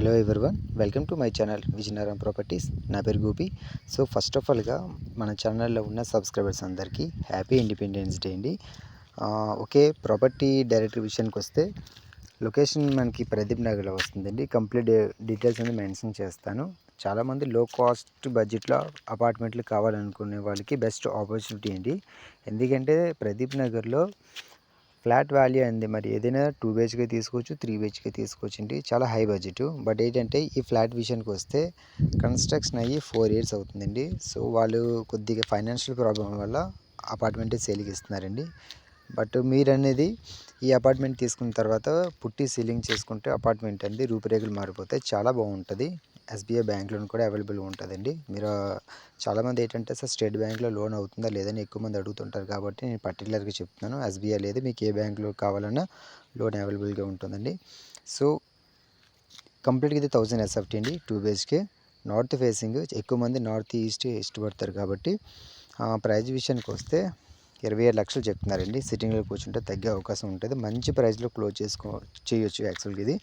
Hello everyone welcome to my channel Vizianagaram properties నా పేరు Gopi. So first of ఆల్గా మన ఛానల్లో ఉన్న సబ్స్క్రైబర్స్ అందరికీ హ్యాపీ ఇండిపెండెన్స్ డే అండి. ఓకే ప్రాపర్టీ డైరెక్టర్ విషయానికి వస్తే లొకేషన్ మనకి ప్రదీప్ నగర్లో వస్తుందండి. కంప్లీట్ డీటెయిల్స్ అనేది మెన్షన్ చేస్తాను. చాలామంది లో కాస్ట్ బడ్జెట్లో అపార్ట్మెంట్లు కావాలనుకునే వాళ్ళకి బెస్ట్ ఆపర్చునిటీ అండి. ఎందుకంటే ప్రదీప్ నగర్లో ఫ్లాట్ వాల్యూ అయింది మరి ఏదైనా టూ బిహెచ్కే తీసుకోవచ్చు త్రీ బిహెచ్కే తీసుకోవచ్చు అండి. చాలా హై బడ్జెట్ బట్ ఏంటంటే ఈ ఫ్లాట్ విషయానికి వస్తే కన్స్ట్రక్షన్ అయ్యి ఫోర్ ఇయర్స్ అవుతుందండి. సో వాళ్ళు కొద్దిగా ఫైనాన్షియల్ ప్రాబ్లం వల్ల అపార్ట్మెంట్ సేల్కి ఇస్తున్నారండి. బట్ మీరు అనేది ఈ అపార్ట్మెంట్ తీసుకున్న తర్వాత పుట్టి సీలింగ్ చేసుకుంటే అపార్ట్మెంట్ అనేది రూపురేఖలు మారిపోతే చాలా బాగుంటుంది. ఎస్బీఐ బ్యాంక్ లోన్ కూడా అవైలబుల్ ఉంటుందండి. మీరు చాలామంది ఏంటంటే సార్ స్టేట్ బ్యాంక్లో లోన్ అవుతుందా లేదని ఎక్కువ మంది అడుగుతుంటారు కాబట్టి నేను పర్టికులర్గా చెప్తున్నాను. ఎస్బీఐ లేదు మీకు ఏ బ్యాంక్లో కావాలన్నా లోన్ అవైలబుల్గా ఉంటుందండి. సో కంప్లీట్గా ఇది థౌజండ్ ఎస్ఎఫ్టీ అండి టూ బేస్కే నార్త్ ఫేసింగ్ ఎక్కువ మంది నార్త్ ఈస్ట్ ఇష్టపడతారు కాబట్టి ఆ, ప్రైజ్ విషయానికి వస్తే ఇరవై ఏడు లక్షలు చెప్తున్నారండి. సిట్టింగ్లో కూర్చుంటే తగ్గే అవకాశం ఉంటుంది. మంచి ప్రైస్లో క్లోజ్ చేసుకో చేయొచ్చు యాక్చువల్గా ఇది.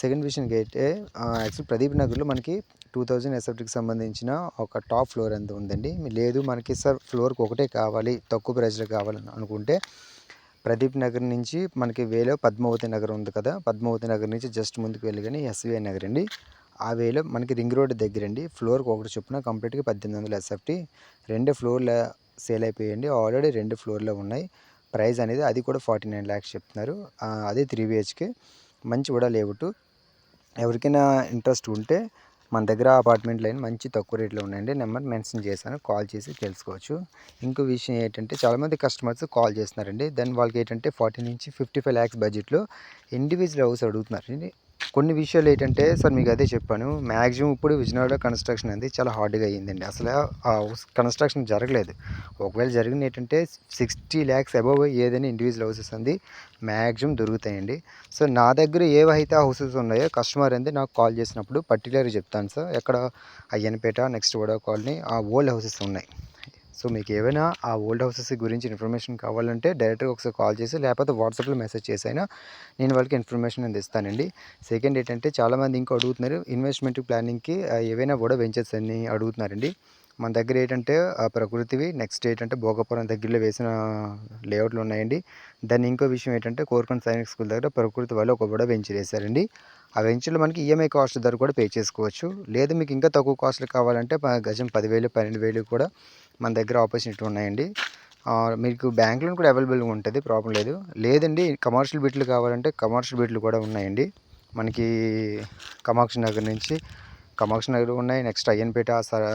సెకండ్ విషయానికి అయితే యాక్చువల్ ప్రదీప్ నగర్లో మనకి టూ థౌజండ్ ఎస్ఎఫ్టీకి సంబంధించిన ఒక టాప్ ఫ్లోర్ అంత ఉందండి? లేదు మనకి సార్ ఫ్లోర్కి ఒకటే కావాలి తక్కువ ప్రైస్లో కావాలని అనుకుంటే ప్రదీప్ నగర్ నుంచి మనకి వేలో పద్మావతి నగర్ ఉంది కదా పద్మావతి నగర్ నుంచి జస్ట్ ముందుకు వెళ్ళి కానీ ఎస్వీఐ నగర్ అండి. ఆ వేలో మనకి రింగ్ రోడ్ దగ్గర అండి. ఫ్లోర్కి ఒకటి చొప్పున కంప్లీట్గా పద్దెనిమిది వందల ఎస్ఎఫ్టీ రెండు ఫ్లోర్ల సేల్ అయిపోయాయండి. ఆల్రెడీ రెండు ఫ్లోర్లో ఉన్నాయి. ప్రైస్ అనేది అది కూడా ఫార్టీ నైన్ ల్యాక్స్ చెప్తున్నారు అదే త్రీ బిహెచ్కే మంచి కూడా లేవుటు. ఎవరికైనా ఇంట్రెస్ట్ ఉంటే మన దగ్గర అపార్ట్మెంట్లు అయినా మంచి తక్కువ రేట్లో ఉన్నాయండి. నెంబర్ మెన్షన్ చేశాను. కాల్ చేసి తెలుసుకోవచ్చు. ఇంకో విషయం ఏంటంటే చాలామంది కస్టమర్స్ కాల్ చేస్తున్నారండి. దాని వాళ్ళకి ఏంటంటే ఫార్టీ నుంచి ఫిఫ్టీ ఫైవ్ ల్యాక్స్ బడ్జెట్లో ఇండివిజువల్ హౌస్ అడుగుతున్నారండి. కొన్ని విషయాలు ఏంటంటే సార్ మీకు అదే చెప్పాను. మ్యాక్సిమం ఇప్పుడు విజయనగరంలో కన్స్ట్రక్షన్ అనేది చాలా హార్డ్గా అయ్యిందండి. అసలు ఆ కన్స్ట్రక్షన్ జరగలేదు. ఒకవేళ జరిగింది ఏంటంటే సిక్స్టీ ల్యాక్స్ అబవ్ ఏదైనా ఇండివిజువల్ హౌసెస్ అంది మ్యాక్సిమం దొరుకుతాయండి. సో నా దగ్గర ఏవైతే హౌసెస్ ఉన్నాయో కస్టమర్ అంది నాకు కాల్ చేసినప్పుడు పర్టికులర్గా చెప్తాను సార్. ఎక్కడ అయ్యన్పేట నెక్స్ట్ వడా కాలనీ ఆ ఓల్డ్ హౌసెస్ ఉన్నాయి. సో మీకు ఏమైనా ఆ ఓల్డ్ హౌసెస్ గురించి ఇన్ఫర్మేషన్ కావాలంటే డైరెక్ట్గా ఒకసారి కాల్ చేసి లేకపోతే వాట్సాప్లో మెసేజ్ చేసైనా నేను వాళ్ళకి ఇన్ఫర్మేషన్ అనేది ఇస్తానండి. సెకండ్ ఏంటంటే చాలామంది ఇంకా అడుగుతున్నారు ఇన్వెస్ట్మెంట్ ప్లానింగ్కి ఏవైనా కూడా వెంచర్స్ అని అడుగుతున్నారండి. మన దగ్గర ఏంటంటే ఆ, ప్రకృతివి నెక్స్ట్ ఏంటంటే భోగపురం దగ్గరలో వేసిన లేఅవుట్లు ఉన్నాయండి. దాన్ని ఇంకో విషయం ఏంటంటే కోరుకొండ సైనిక్ స్కూల్ దగ్గర ప్రకృతి వాళ్ళు ఒక కూడా వెంచర్ వేశారండి. ఆ వెంచర్లో మనకి ఈఎంఐ కాస్ట్ ధర కూడా పే చేసుకోవచ్చు. లేదు మీకు ఇంకా తక్కువ కాస్ట్లు కావాలంటే గజం పదివేలు పన్నెండు వేలు కూడా మన దగ్గర ఆపర్చునిటీ ఉన్నాయండి. మీకు బ్యాంక్ లోన్ కూడా అవైలబుల్గా ఉంటుంది ప్రాబ్లం లేదు. లేదండి కమర్షియల్ బిట్లు కావాలంటే కమర్షియల్ బిట్లు కూడా ఉన్నాయండి. మనకి కమాక్షి నగర్ నుంచి కమాక్షి నగర్ ఉన్నాయి నెక్స్ట్ అయ్యన్పేట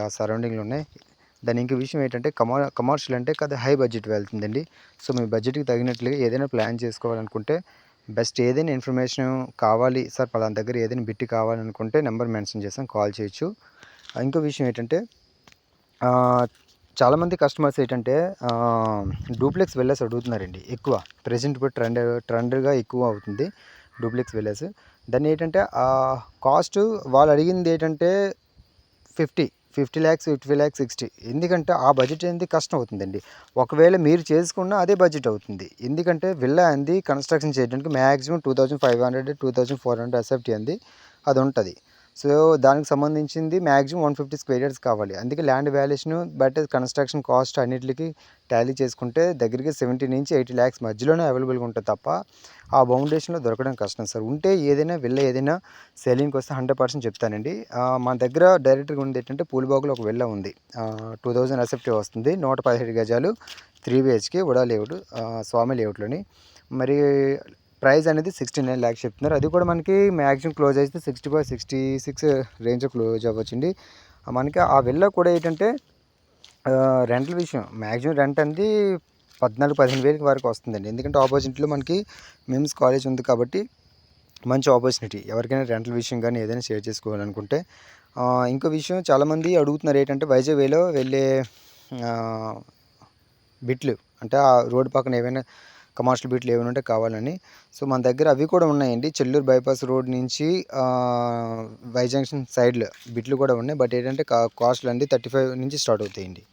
ఆ సరౌండింగ్లు ఉన్నాయి. దాని ఇంకో విషయం ఏంటంటే కమా కమర్షియల్ అంటే కదా హై బడ్జెట్ వెళ్తుందండి. సో మీ బడ్జెట్కి తగినట్లుగా ఏదైనా ప్లాన్ చేసుకోవాలనుకుంటే బెస్ట్ ఏదైనా ఇన్ఫర్మేషన్ కావాలి సార్ పలానా దగ్గర ఏదైనా బిట్టి కావాలనుకుంటే నెంబర్ మెన్షన్ చేసాం కాల్ చేయొచ్చు. ఇంకో విషయం ఏంటంటే చాలామంది కస్టమర్స్ ఏంటంటే డూప్లెక్స్ వెళ్ళేసి అడుగుతున్నారండి ఎక్కువ. ప్రజెంట్ ఇప్పుడు ట్రెండ్ ట్రెండ్గా ఎక్కువ అవుతుంది డూప్లెక్స్ వెళ్ళేసి దాన్ని ఏంటంటే కాస్ట్ వాళ్ళు అడిగింది ఏంటంటే fifty. Fifty lakhs fifty lakhs sixty. ఎందుకంటే ఆ బడ్జెట్ అనేది కష్టం అవుతుందండి. ఒకవేళ మీరు చేసుకున్న అదే బడ్జెట్ అవుతుంది. ఎందుకంటే విల్లా అంది కన్స్ట్రక్షన్ చేయడానికి maximum two thousand five hundred two thousand four hundred SFT అంది అది ఉంటుంది. సో దానికి సంబంధించింది maximum one fifty square yards కావాలి. అందుకే land valuation but construction cost అన్నిటికి టాలీ చేసుకుంటే దగ్గరికి సెవెంటీ నుంచి ఎయిటీ ల్యాక్స్ మధ్యలోనే అవైలబుల్గా ఉంటుంది తప్ప ఆ బౌండేషన్లో దొరకడం కష్టం సార్. ఉంటే ఏదైనా వెళ్ళ ఏదైనా సెల్లింగ్కి వస్తే హండ్రెడ్ పర్సెంట్ చెప్తానండి. మా మన దగ్గర డైరెక్ట్గా ఉంది ఏంటంటే పూలబాగులో ఒక వెళ్ళ ఉంది. టూ థౌజండ్ అసెప్టివ్ వస్తుంది. నూట పదిహేడు గజాలు three BHK VUDA layout Swamy లేఅవుట్లోని. మరి ప్రైస్ అనేది సిక్స్టీ నైన్ ల్యాక్స్ చెప్తున్నారు. అది కూడా మనకి మ్యాక్సిమం క్లోజ్ అయితే sixty five sixty six range close అవ్వచ్చండి. మనకి ఆ వెళ్ళ కూడా ఏంటంటే రెంట్ల విషయం. మ్యాక్సిమం రెంట్ అనేది పద్నాలుగు పదిహేను వేలకి వరకు వస్తుందండి. ఎందుకంటే ఆపర్చునిటీలో మనకి మిమ్స్ కాలేజ్ ఉంది కాబట్టి మంచి ఆపర్చునిటీ ఎవరికైనా రెంట్ల విషయం కానీ ఏదైనా షేర్ చేసుకోవాలనుకుంటే. ఇంకో విషయం చాలామంది అడుగుతున్నారు ఏంటంటే వైజాగ్ వేలో వెళ్ళే బిట్లు అంటే ఆ రోడ్డు పక్కన ఏవైనా కమర్షియల్ బీట్లు ఏమైనా ఉంటే కావాలని. సో మన దగ్గర అవి కూడా ఉన్నాయండి. చెల్లూరు బైపాస్ రోడ్ నుంచి వైజంక్షన్ సైడ్లో బిట్లు కూడా ఉన్నాయి. బట్ ఏంటంటే కా కాస్ట్లు అండి థర్టీ ఫైవ్ నుంచి స్టార్ట్ అవుతాయండి.